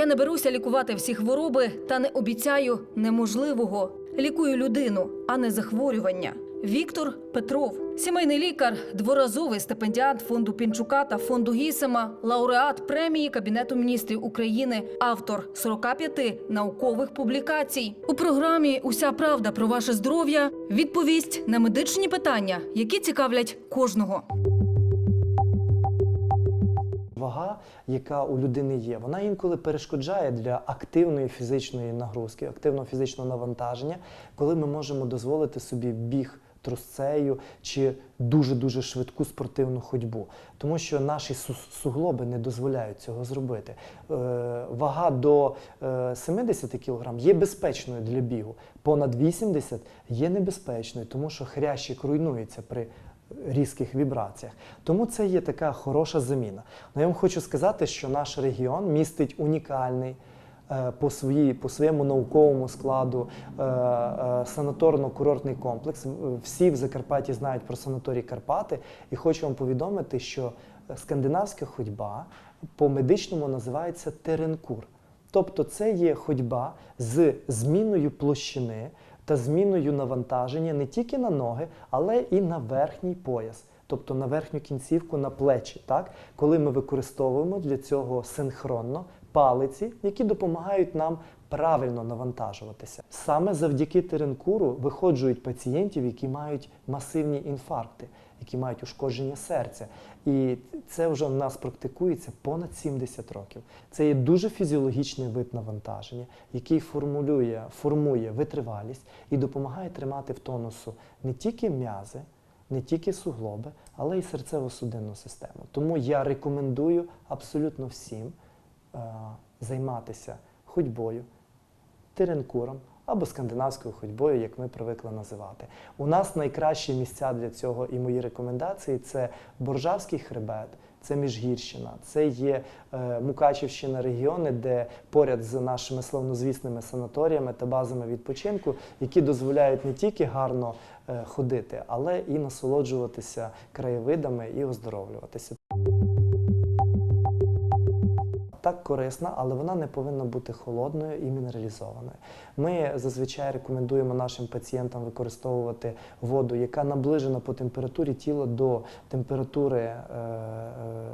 Я не беруся лікувати всі хвороби та не обіцяю неможливого. Лікую людину, а не захворювання. Віктор Петров, сімейний лікар, дворазовий стипендіант фонду Пінчука та фонду Гісема, лауреат премії Кабінету міністрів України, автор 45 наукових публікацій. У програмі Уся правда про ваше здоров'я відповість на медичні питання, які цікавлять кожного. Вага, яка у людини є, вона інколи перешкоджає для активної фізичної нагрузки, активного фізичного навантаження, коли ми можемо дозволити собі біг трусцею чи дуже-дуже швидку спортивну ходьбу, тому що наші суглоби не дозволяють цього зробити. Е, вага до е, 70 кг є безпечною для бігу, понад 80 є небезпечною, тому що хрящик руйнується при різких вібраціях. Тому це є така хороша заміна. Ну, я вам хочу сказати, що наш регіон містить унікальний. е, По, своїй, по своєму науковому складу е, е, санаторно-курортний комплекс. Всі в Закарпатті знають про санаторій Карпати, і хочу вам повідомити, що скандинавська ходьба по медичному називається теренкур. Тобто це є ходьба з зміною площини та зміною навантаження не тільки на ноги, але і на верхній пояс, тобто на верхню кінцівку, на плечі. Так? Коли ми використовуємо для цього синхронно палиці, які допомагають нам правильно навантажуватися. Саме завдяки теренкуру виходжують пацієнтів, які мають масивні інфаркти, які мають ушкодження серця. І це вже в нас практикується понад 70 років. Це є дуже фізіологічний вид навантаження, який формулює, формує витривалість і допомагає тримати в тонусу не тільки м'язи, не тільки суглоби, але й серцево-судинну систему. Тому я рекомендую абсолютно всім е, займатися ходьбою, теренкуром або скандинавською ходьбою, як ми привикли називати. У нас найкращі місця для цього і мої рекомендації це Боржавський хребет. Це Міжгірщина, це є е, Мукачівщина, регіони, де поряд з нашими славнозвісними санаторіями та базами відпочинку, які дозволяють не тільки гарно е, ходити, але і насолоджуватися краєвидами і оздоровлюватися. Так корисна, але вона не повинна бути холодною і мінералізованою. Ми зазвичай рекомендуємо нашим пацієнтам використовувати воду, яка наближена по температурі тіла до температури е, е,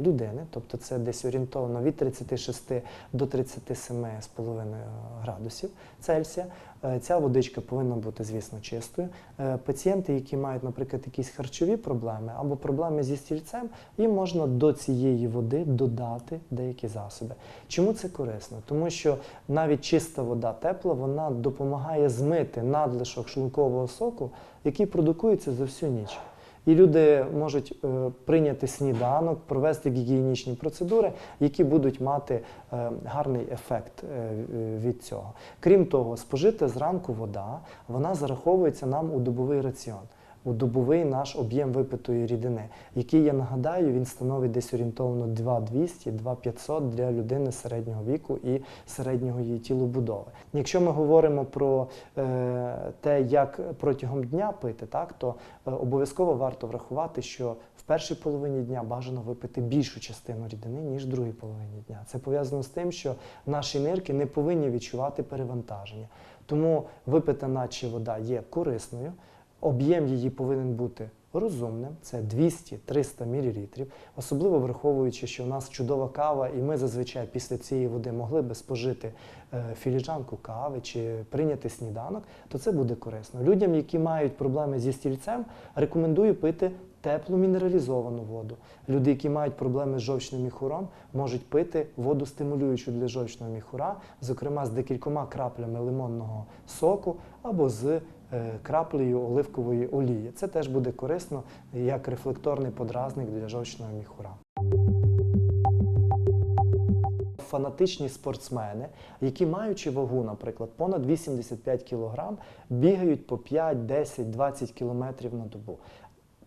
людини, тобто це десь орієнтовно від 36 до 37,5 градусів Цельсія. Е, Ця водичка повинна бути, звісно, чистою. Е, Пацієнти, які мають, наприклад, якісь харчові проблеми або проблеми зі стільцем, їм можна до цієї води додати деякі засоби. Чому це корисно? Тому що навіть чиста вода тепла, вона допомагає змити надлишок шлункового соку, який продукується за всю ніч. І люди можуть е, прийняти сніданок, провести гігієнічні процедури, які будуть мати е, гарний ефект е, від цього. Крім того, спожита зранку вода, вона зараховується нам у добовий раціон. У добовий наш об'єм випитої рідини, який, я нагадаю, він становить десь орієнтовно 2200-2500 для людини середнього віку і середнього її тілобудови. Якщо ми говоримо про е, те, як протягом дня пити, так, то е, обов'язково варто врахувати, що в першій половині дня бажано випити більшу частину рідини, ніж в другій половині дня. Це пов'язано з тим, що наші нирки не повинні відчувати перевантаження. Тому випита наче вода є корисною. Об'єм її повинен бути розумним, це 200-300 мл, особливо враховуючи, що у нас чудова кава, і ми зазвичай після цієї води могли би спожити е, філіжанку кави чи прийняти сніданок, то це буде корисно. Людям, які мають проблеми зі стільцем, рекомендую пити теплу мінералізовану воду. Люди, які мають проблеми з жовчним міхуром, можуть пити воду стимулюючу для жовчного міхура, зокрема з декількома краплями лимонного соку або з краплею оливкової олії. Це теж буде корисно як рефлекторний подразник для жовчного міхура. Фанатичні спортсмени, які маючи вагу, наприклад, понад 85 кг, бігають по 5, 10, 20 км на добу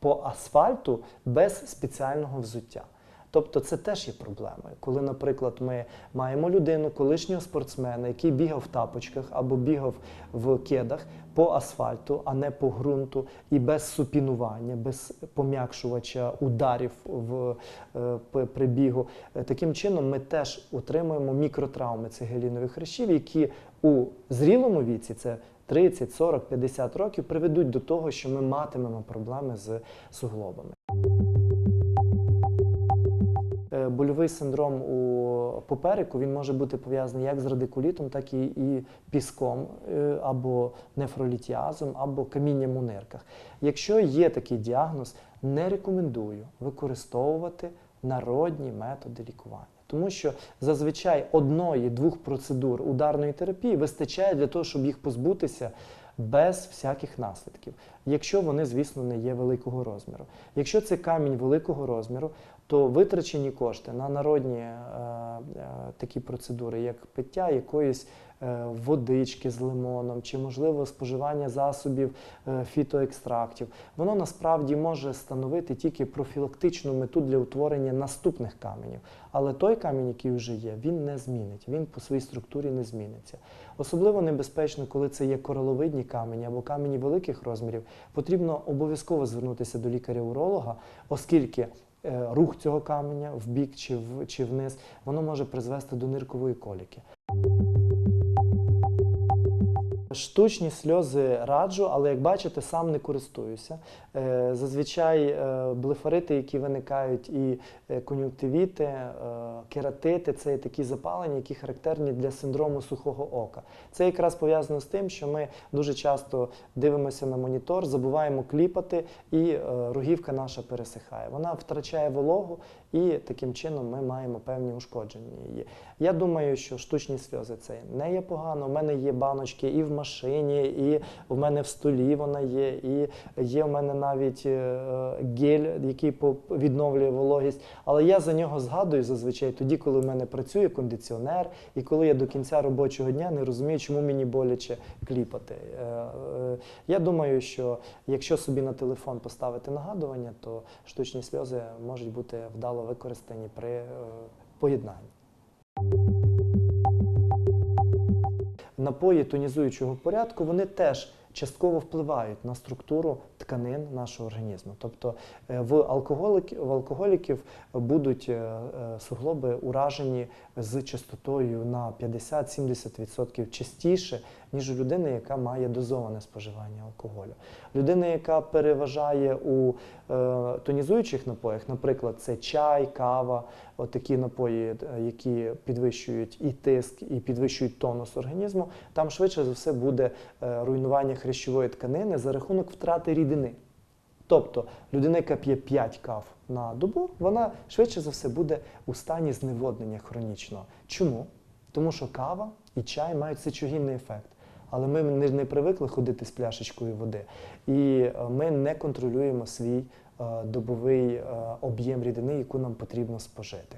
по асфальту без спеціального взуття. Тобто це теж є проблемою. Коли, наприклад, ми маємо людину, колишнього спортсмена, який бігав в тапочках або бігав в кедах по асфальту, а не по ґрунту, і без супінування, без пом'якшувача ударів в е, при бігу. Е, Таким чином, ми теж отримуємо мікротравми цих гелінових хрящів, які у зрілому віці це 30, 40, 50 років приведуть до того, що ми матимемо проблеми з суглобами. Больовий синдром у попереку він може бути пов'язаний як з радикулітом, так і, і піском е, або нефролітіазом, або камінням у нирках. Якщо є такий діагноз, не рекомендую використовувати народні методи лікування. Тому що зазвичай одної-двох процедур ударної терапії вистачає для того, щоб їх позбутися без всяких наслідків, якщо вони, звісно, не є великого розміру. Якщо це камінь великого розміру, то витрачені кошти на народні е, е, такі процедури, як пиття якоїсь водички з лимоном, чи можливо споживання засобів е, фітоекстрактів, воно насправді може становити тільки профілактичну мету для утворення наступних каменів. Але той камінь, який вже є, він не змінить, він по своїй структурі не зміниться. Особливо небезпечно, коли це є кораловидні камені або камені великих розмірів, потрібно обов'язково звернутися до лікаря-уролога, оскільки е, рух цього каменя в бік чи, в, чи вниз, воно може призвести до ниркової коліки. Штучні сльози раджу, але як бачите, сам не користуюся. Е, Зазвичай е, блефарити, які виникають, і е, кон'юнктивіти, кератити це такі запалення, які характерні для синдрому сухого ока. Це якраз пов'язано з тим, що ми дуже часто дивимося на монітор, забуваємо кліпати, і рогівка наша пересихає. Вона втрачає вологу, і таким чином ми маємо певні ушкодження її. Я думаю, що штучні сльози це не є погано. У мене є баночки і в машині, і в мене в столі вона є, і є в мене навіть е, гель, який відновлює вологість. Але я за нього згадую зазвичай тоді, коли в мене працює кондиціонер, і коли я до кінця робочого дня не розумію, чому мені боляче кліпати. Е, е, Я думаю, що якщо собі на телефон поставити нагадування, то штучні сльози можуть бути вдало використані при е, поєднанні. Напої тонізуючого порядку вони теж частково впливають на структуру тканин нашого організму. Тобто е, в, алкоголик, в алкоголіків будуть е, суглоби уражені з частотою на 50-70% частіше, ніж у людини, яка має дозоване споживання алкоголю. Людина, яка переважає у е, тонізуючих напоях, наприклад, це чай, кава, от такі напої, е, які підвищують і тиск, і підвищують тонус організму, там швидше за все буде е, руйнування хрящової тканини за рахунок втрати рідини. Тобто людина, яка п'є 5 кав на добу, вона швидше за все буде у стані зневоднення хронічного. Чому? Тому що кава і чай мають сечогінний ефект. Але ми не, привикли ходити з пляшечкою води. І е, ми не контролюємо свій е, добовий е, об'єм рідини, яку нам потрібно спожити.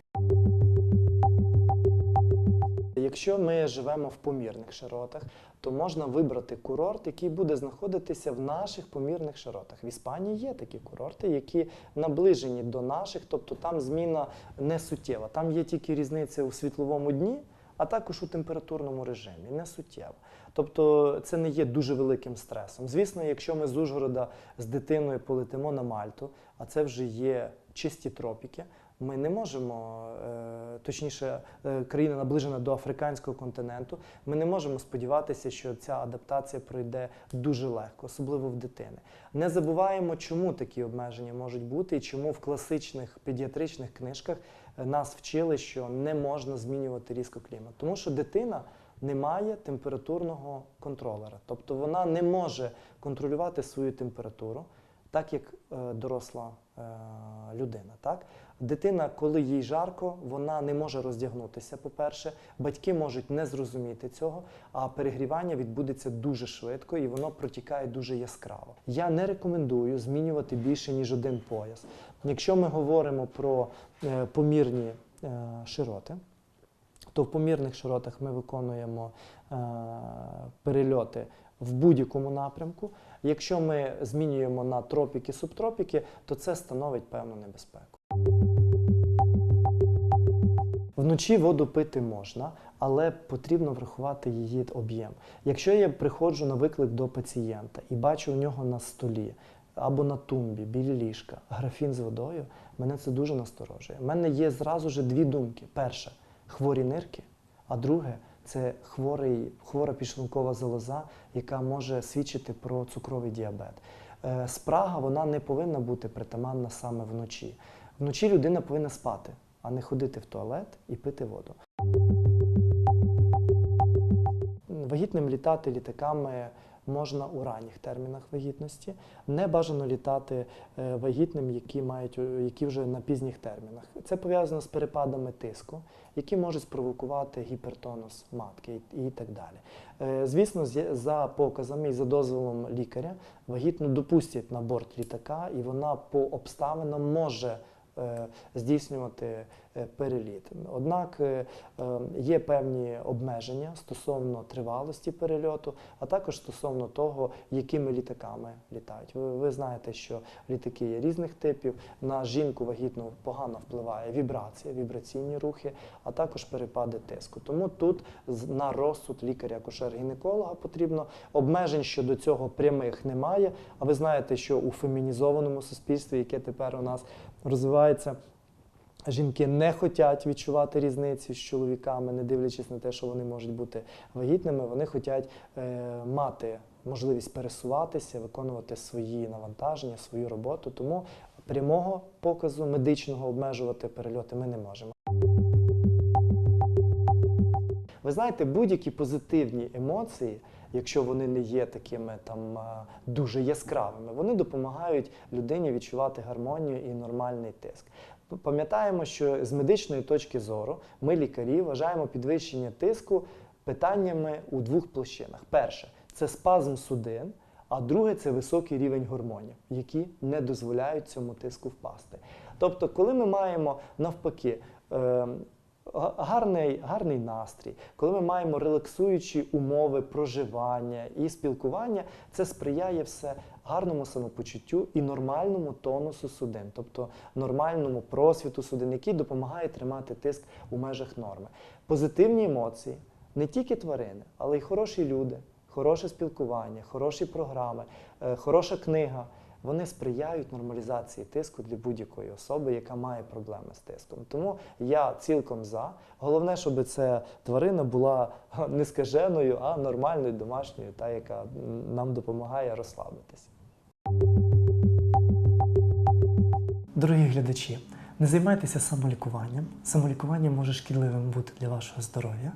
Якщо ми живемо в помірних широтах, то можна вибрати курорт, який буде знаходитися в наших помірних широтах. В Іспанії є такі курорти, які наближені до наших, тобто там зміна не суттєва. Там є тільки різниця у світловому дні, а також у температурному режимі, не суттєво. Тобто це не є дуже великим стресом. Звісно, якщо ми з Ужгорода з дитиною полетимо на Мальту, а це вже є чисті тропіки. Ми не можемо, е, точніше, е, країна наближена до африканського континенту. Ми не можемо сподіватися, що ця адаптація пройде дуже легко, особливо в дитини. Не забуваємо, чому такі обмеження можуть бути, і чому в класичних педіатричних книжках е, нас вчили, що не можна змінювати різко клімат. Тому що дитина не має температурного контролера, тобто вона не може контролювати свою температуру так як доросла людина. Так? Дитина, коли їй жарко, вона не може роздягнутися, по-перше, батьки можуть не зрозуміти цього, а перегрівання відбудеться дуже швидко і воно протікає дуже яскраво. Я не рекомендую змінювати більше, ніж один пояс. Якщо ми говоримо про е, помірні е, широти, то в помірних широтах ми виконуємо е, перельоти в будь-якому напрямку. Якщо ми змінюємо на тропіки, субтропіки, то це становить певну небезпеку. Вночі воду пити можна, але потрібно врахувати її об'єм. Якщо я приходжу на виклик до пацієнта і бачу у нього на столі або на тумбі біля ліжка графін з водою, мене це дуже насторожує. У мене є зразу ж дві думки: перша хворі нирки, а друге це хворий, хвора підшлункова залоза, яка може свідчити про цукровий діабет. Е, Спрага вона не повинна бути притаманна саме вночі. Вночі людина повинна спати, а не ходити в туалет і пити воду. Вагітним літати літаками можна у ранніх термінах вагітності. Не бажано літати е, вагітним, які мають е, які вже на пізніх термінах. Це пов'язано з перепадами тиску, які можуть спровокувати гіпертонус матки і, так далі. Е, Звісно, за показами і за дозволом лікаря вагітну допустять на борт літака, і вона по обставинам може здійснювати е, переліт. Однак е, е, є певні обмеження стосовно тривалості перельоту, а також стосовно того, якими літаками літають. Ви, ви знаєте, що літаки є різних типів. На жінку вагітну погано впливає вібрація, вібраційні рухи, а також перепади тиску. Тому тут на розсуд лікаря-акушер-гінеколога потрібно обмежень щодо цього прямих немає. А ви знаєте, що у фемінізованому суспільстві, яке тепер у нас розвивається. Жінки не хочуть відчувати різниці з чоловіками, не дивлячись на те, що вони можуть бути вагітними. Вони хочуть е, мати можливість пересуватися, виконувати свої навантаження, свою роботу. Тому прямого показу медичного обмежувати перельоти ми не можемо. Ви знаєте, будь-які позитивні емоції, якщо вони не є такими там дуже яскравими, вони допомагають людині відчувати гармонію і нормальний тиск. Пам'ятаємо, що з медичної точки зору ми, лікарі, вважаємо підвищення тиску питаннями у двох площинах. Перше це спазм судин, а друге це високий рівень гормонів, які не дозволяють цьому тиску впасти. Тобто, коли ми маємо навпаки. Га- Гарний, гарний настрій, коли ми маємо релаксуючі умови проживання і спілкування, це сприяє все гарному самопочуттю і нормальному тонусу судин, тобто нормальному просвіту судин, який допомагає тримати тиск у межах норми. Позитивні емоції не тільки тварини, але й хороші люди, хороше спілкування, хороші програми, е, хороша книга. Вони сприяють нормалізації тиску для будь-якої особи, яка має проблеми з тиском. Тому я цілком за. Головне, щоб ця тварина була не скаженою, а нормальною, домашньою, та яка нам допомагає розслабитися. Дорогі глядачі, не займайтеся самолікуванням. Самолікування може шкідливим бути для вашого здоров'я.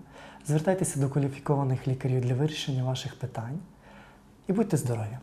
Звертайтеся до кваліфікованих лікарів для вирішення ваших питань і будьте здорові!